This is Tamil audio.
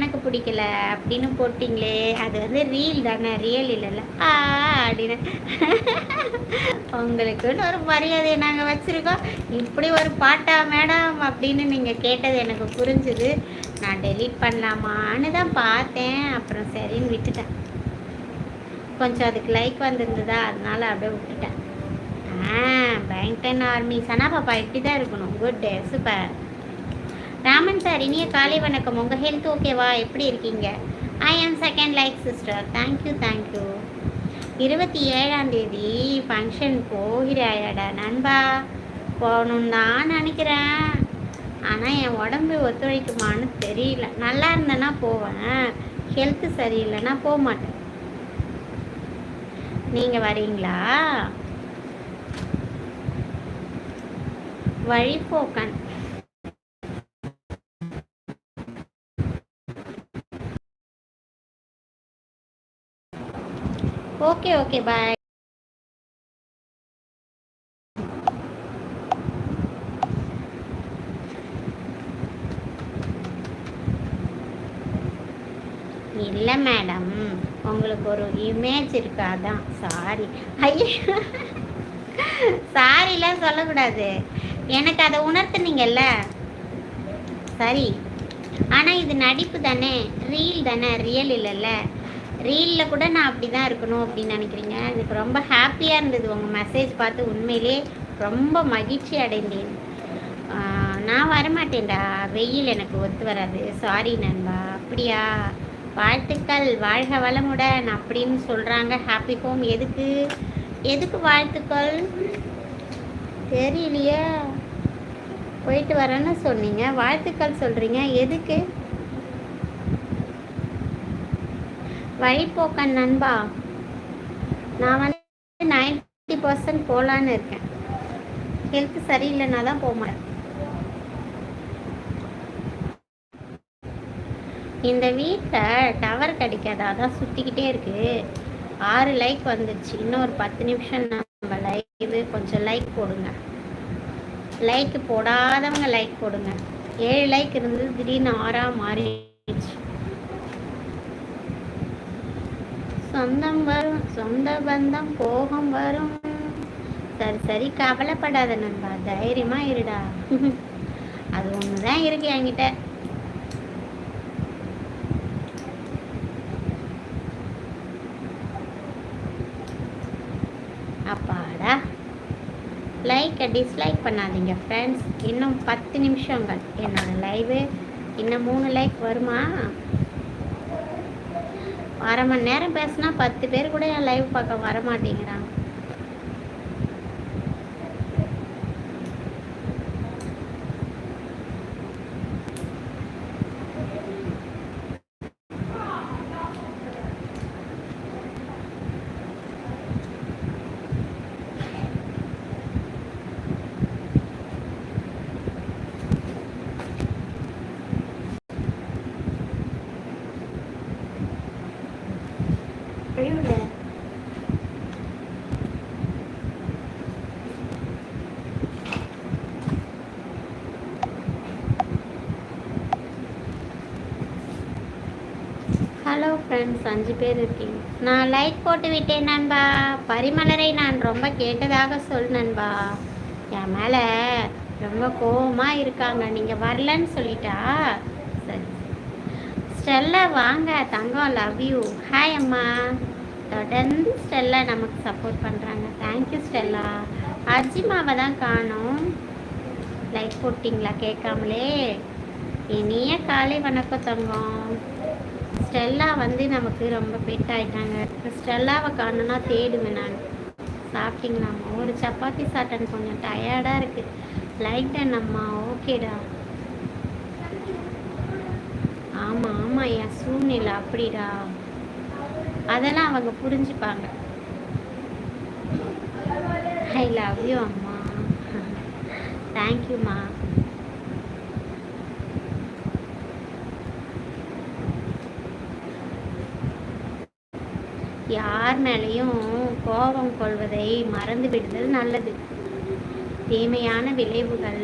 எனக்கு பிடிக்கல அப்படின்னு போட்டிங்களே அது வந்து ரீல் தானே ரியல் இல்லைல்ல. ஆ அப்படின்னு. உங்களுக்குன்னு ஒரு மரியாதையை நாங்கள் வச்சுருக்கோம். இப்படி ஒரு பாட்டா மேடம் அப்படின்னு நீங்கள் கேட்டது எனக்கு புரிஞ்சுது. நான் டெலீட் பண்ணலாமான்னு தான் பார்த்தேன். அப்புறம் சரின்னு விட்டுட்டேன். கொஞ்சம் அதுக்கு லைக் வந்திருந்ததா அதனால அப்படியே விட்டுட்டேன். ஆ பேங்டன் ஆர்மி சனா பாப்பா இப்படி தான் இருக்கணும். Good day super Raman sir இனிய காலை வணக்கம். உங்கள் ஹெல்த் ஓகேவா எப்படி இருக்கீங்க? I am second like sister thank you thank you இருபத்தி ஏழாம் தேதி ஃபங்க்ஷன் போகிறாயாடா. நண்பா போகணுன்னு தான் நினைக்கிறேன். ஆனால் என் உடம்பு ஒத்துழைக்குமான்னு தெரியல. நல்லா இருந்தேன்னா போவேன். ஹெல்த்து சரியில்லைன்னா போக மாட்டேன் நீங்கள் வரீங்களா? வழிபோக்கன் ஓகே ஓகே பாய் இல்லை மேடம் உங்களுக்கு ஒரு இமேஜ் இருக்காதான் சாரி ஐயோ. சாரிலாம் சொல்லக்கூடாது. எனக்கு அதை உணர்த்துனீங்கல்ல? சரி. ஆனால் இது நடிப்பு தானே? ரீல் தானே? ரியல் இல்லைல்ல. ரீலில் கூட நான் அப்படி தான் இருக்கணும் அப்படின்னு நினைக்கிறீங்க? எனக்கு ரொம்ப ஹாப்பியாக இருந்தது உங்கள் மெசேஜ் பார்த்து உண்மையிலே ரொம்ப மகிழ்ச்சி அடைந்தேன். நான் வரமாட்டேன்டா. வெயில் எனக்கு ஒத்து வராது. சாரி நண்பா. அப்படியா? வாழ்த்துக்கள். வாழ்க வளமுடன் அப்படின்னு சொல்கிறாங்க ஹாப்பி ஹோம் எதுக்கு? எதுக்கு வாழ்த்துக்கள்? தெரியலையே. போயிட்டு வரேன்னு சொன்னீங்க. வாழ்த்துக்கள் சொல்கிறீங்க எதுக்கு? வழிபோக்கன் நண்பா நான் வந்து நைன்டி பர்சன்ட் போகலான்னு இருக்கேன். ஹெல்த் சரியில்லைன்னா தான் போக மாட்டேன் இந்த வீட்டில் டவர் கிடைக்காது? அதான் சுற்றிக்கிட்டே இருக்கு. ஆறு லைக் வந்துடுச்சு இன்னும் ஒரு பத்து நிமிஷம் நம்ம லைவ் கொஞ்சம் லைக் போடுங்க. லைக் போடாதவங்க லைக் போடுங்க. ஏழு லைக் இருந்தது திடீர்னு ஆறாக மாறிடுச்சு. சொந்தம் வரும் சொந்த பந்தம் போகம் வரும். சரி சரி கவலைப்படாத நண்பா தைரியமா இருடா. அது ஒண்ணுதான் இருக்கு என்கிட்ட. அப்பாடா. லைக்கை டிஸ்லைக் பண்ணாதீங்க ஃப்ரெண்ட்ஸ் இன்னும் பத்து நிமிஷங்கள். என்னோட லைவு இன்னும் மூணு லைக் வருமா? அரை மணி நேரம் பேசினா பத்து பேர் கூட என் லைவ் பார்க்க வர மாட்டேங்கிறாங்க ஹலோ ஃப்ரெண்ட்ஸ் அஞ்சு பேர் இருக்கீங்க. நான் லைக் போட்டு விட்டேன் நண்பா. பரிமலரை நான் ரொம்ப கேட்டதாக சொல் நண்பா. என் மேலே ரொம்ப கோபமாக இருக்காங்க. நீங்கள் வரலன்னு சொல்லிட்டா? சரி. ஸ்டெல்ல வாங்க. தங்கம் லவ் யூ ஹாய் அம்மா. தொடர்ந்து ஸ்டெல்லா நமக்கு சப்போர்ட் பண்ணுறாங்க தேங்க்யூ ஸ்டெல்லா. அஜிமாவை தான் காணும். லைக் போட்டிங்களா? கேட்காமலே. இனிய காலை வணக்கம் தங்கம். ஸ்டெல்லா வந்து நமக்கு ரொம்ப பெட் ஆகிட்டாங்க ஸ்டெல்லாவை காணுன்னா தேடுவேன் நான். சாப்பிட்டீங்களாம்மா ஒரு சப்பாத்தி சாப்பிட்டேன். கொஞ்சம் டயர்டாக இருக்குது லைக் டன் அம்மா. ஓகேடா ஆமாம் ஆமாம் என் சூழ்நிலை அப்படிடா. அதெல்லாம் அவங்க புரிஞ்சுப்பாங்க. ஐ லவ் யூ அம்மா. தேங்க்யூம்மா யார் மேலேயும் கோபம் கொள்வதை மறந்து விடுதல் நல்லது. தீமையான விளைவுகள்